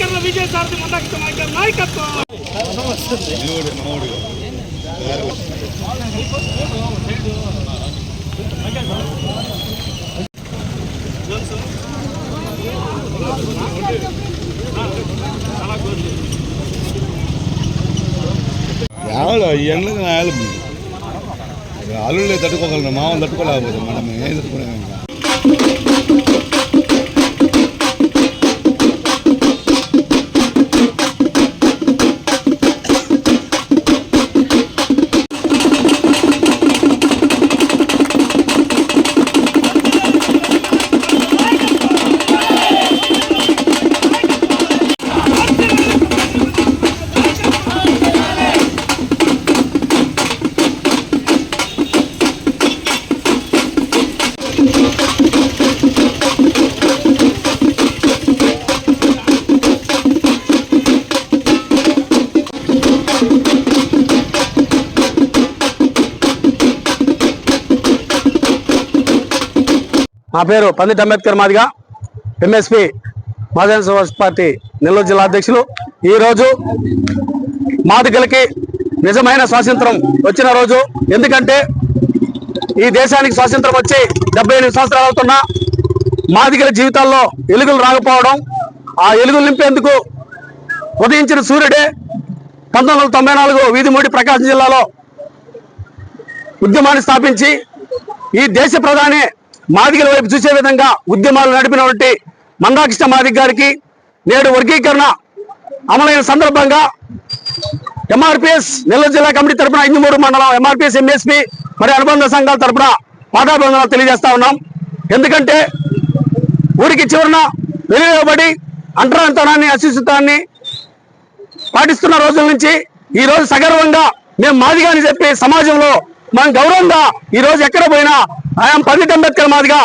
వర్గీకరణ విజయసారథి ముందాకి నాయకత్వం. ఎవరు ఈ ఎండలకు నాయాలి అల్లుళ్ళే తట్టుకోగలను మామూలు తట్టుకోలేకపోతే మనం ఏం తట్టుకోలేము నా పేరు పందిట్ అంబేద్కర్ మాదిగా ఎంఎస్పి మహాజన సమాజ్ పార్టీ నెల్లూరు జిల్లా అధ్యక్షులు. ఈరోజు మాదిగలకి నిజమైన స్వాతంత్రం వచ్చిన రోజు. ఎందుకంటే ఈ దేశానికి స్వాతంత్రం వచ్చి డెబ్బై ఎనిమిది సంవత్సరాలు అవుతున్నా. మాదిగల జీవితాల్లో ఎలుగులు రాకపోవడం ఆ ఎలుగులు నింపేందుకు ఉదయించిన సూర్యుడే పంతొమ్మిది వందల తొంభై నాలుగు వీధిమూడి ప్రకాశం జిల్లాలో ఉద్యమాన్ని స్థాపించి ఈ దేశ ప్రధాని మాదిగల వైపు చూసే విధంగా ఉద్యమాలు నడిపినటువంటి మందాకృష్ణ మాదిగ గారికి నేడు వర్గీకరణ అమలైన సందర్భంగా ఎంఆర్పిఎస్ నెల్లూరు జిల్లా కమిటీ తరపున ఇంజమూరు మండలం ఎంఆర్పిఎస్ ఎంఎస్పి మరి అనుబంధ సంఘాల తరపున పాదాభివందనాలు తెలియజేస్తా ఉన్నాం. ఎందుకంటే ఊరికి చివరన వెలువబడి అంటరాంతనాన్ని అశిస్తుతాన్ని పాటిస్తున్న రోజుల నుంచి ఈ రోజు సగర్వంగా మేము మాదిగా అని చెప్పి సమాజంలో మనం గౌరవంగా ఈ రోజు ఎక్కడ పోయినా ఆయన పండిట్ అంబేద్కర్ మాదిగా.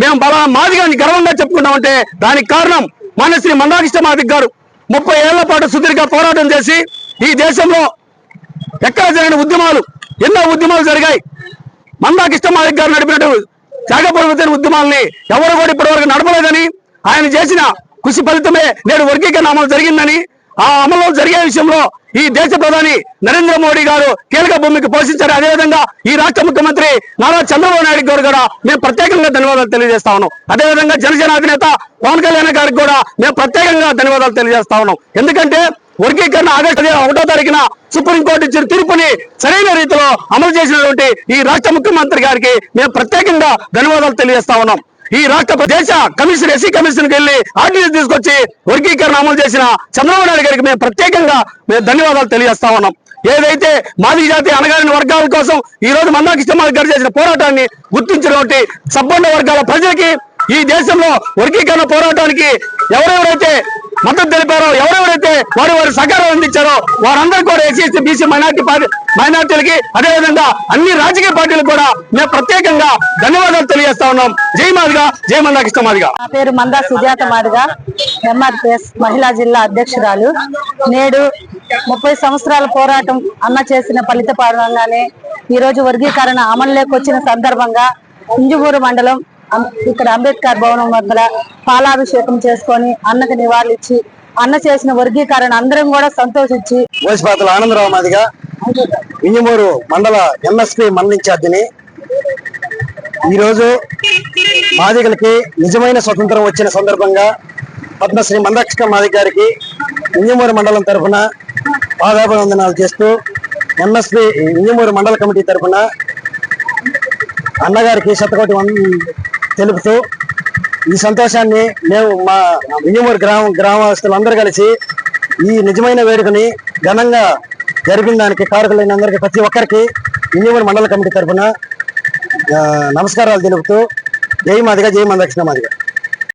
మేము బలా మాదిగా గర్వంగా చెప్పుకుంటామంటే దానికి కారణం మన శ్రీ మందాకృష్ణ మాదిక్ గారు. ముప్పై ఏళ్ళ పాటు సుదీర్ఘ పోరాటం చేసి ఈ దేశంలో ఎక్కడ జరిగిన ఉద్యమాలు ఎన్నో ఉద్యమాలు జరిగాయి. మందాకృష్ణ మాదిక్ గారు నడిపినట్టు త్యాగపూర్వతైన ఉద్యమాల్ని ఎవరు కూడా ఇప్పటివరకు నడపలేదని ఆయన చేసిన కృషి ఫలితమే నేడు వర్గీకరణ అమలు జరిగిందని ఆ అమలు జరిగే విషయంలో ఈ దేశ ప్రధాని నరేంద్ర మోడీ గారు కీలక భూమికి పోషించారు. అదేవిధంగా ఈ రాష్ట్ర ముఖ్యమంత్రి నారా చంద్రబాబు నాయుడు గారు కూడా మేము ప్రత్యేకంగా ధన్యవాదాలు తెలియజేస్తా ఉన్నాం. అదేవిధంగా జనసేన అధినేత పవన్ కళ్యాణ్ గారికి కూడా మేము ప్రత్యేకంగా ధన్యవాదాలు తెలియజేస్తా ఉన్నాం. ఎందుకంటే వర్గీకరణ ఆగస్టు ఒకటో తారీఖున సుప్రీంకోర్టు ఇచ్చిన తీర్పుని సరైన రీతిలో అమలు చేసినటువంటి ఈ రాష్ట్ర ముఖ్యమంత్రి గారికి మేము ప్రత్యేకంగా ధన్యవాదాలు తెలియజేస్తా ఉన్నాం. ఈ రాష్ట్ర దేశ కమిషన్ ఎస్సీ కమిషన్కి వెళ్ళి ఆర్డినెన్స్ తీసుకొచ్చి వర్గీకరణ అమలు చేసిన చంద్రబాబు నాయుడు గారికి మేము ప్రత్యేకంగా మేము ధన్యవాదాలు తెలియజేస్తా ఉన్నాం. ఏదైతే మాదిగ జాతి అనగారిన వర్గాల కోసం ఈ రోజు మందాకృష్ణ మాదిగ గారు చేసిన పోరాటాన్ని గుర్తించినటువంటి సబ్బండ వర్గాల ప్రజలకి ఈ దేశంలో వర్గీకరణ పోరాటానికి ఎవరెవరైతే మద్దతు తెలిపారో ఎవరెవరైతే వారి వారి సహకారం అందించారో వారందరూ కూడా ఎస్సీ బీసీ మైనార్టీ పార్టీ మైనార్టీలకి అదేవిధంగా అన్ని రాజకీయ పార్టీలకు కూడా మేము ప్రత్యేకంగా ధన్యవాదాలు తెలియజేస్తా ఉన్నాం. జై మాదిగా జై మందాకృష్ణ మాదిగా. నా పేరు మందా సుజాత మాదిగా ఎంఆర్పిఎస్ మహిళా జిల్లా అధ్యక్షురాలు. నేడు ముప్పై సంవత్సరాల పోరాటం అన్న చేసిన ఫలిత పాడంగానే ఈ రోజు వర్గీకరణ అమలులోకి వచ్చిన సందర్భంగా ఇంజుమూరు మండలం ఇక్కడ అంబేద్కర్ భవనం వద్ద పాలాభిషేకం చేసుకొని అన్నకు నివాళులిచ్చి అన్న చేసిన వర్గీకరణ అందరం కూడా సంతోషించి. మోసిపాతల ఆనందరావు మాదిగా ఇంజమూరు మండల ఎంఎస్పి మండల ఇన్ఛార్జిని ఈరోజు మాదిగలకి నిజమైన స్వతంత్రం వచ్చిన సందర్భంగా పద్మశ్రీ మందకృష్ణ మాదిగ గారికి ఇంజమూరు మండలం తరఫున పాదాభివందనాలు చేస్తూ ఎంఎస్పి ఇంజమూరు మండల కమిటీ తరఫున అన్నగారికి శతకోటి తెలుపుతూ ఈ సంతోషాన్ని మేము మా వియ్యమూరు గ్రామ గ్రామస్తులందరూ కలిసి ఈ నిజమైన వేడుకని ఘనంగా జరిపిన దానికి కారకులైన అందరికీ ప్రతి ఒక్కరికి వియ్యమూరు మండల కమిటీ తరఫున నమస్కారాలు తెలుపుతూ జై మాదిగా జై మందకృష్ణ మాదిగా.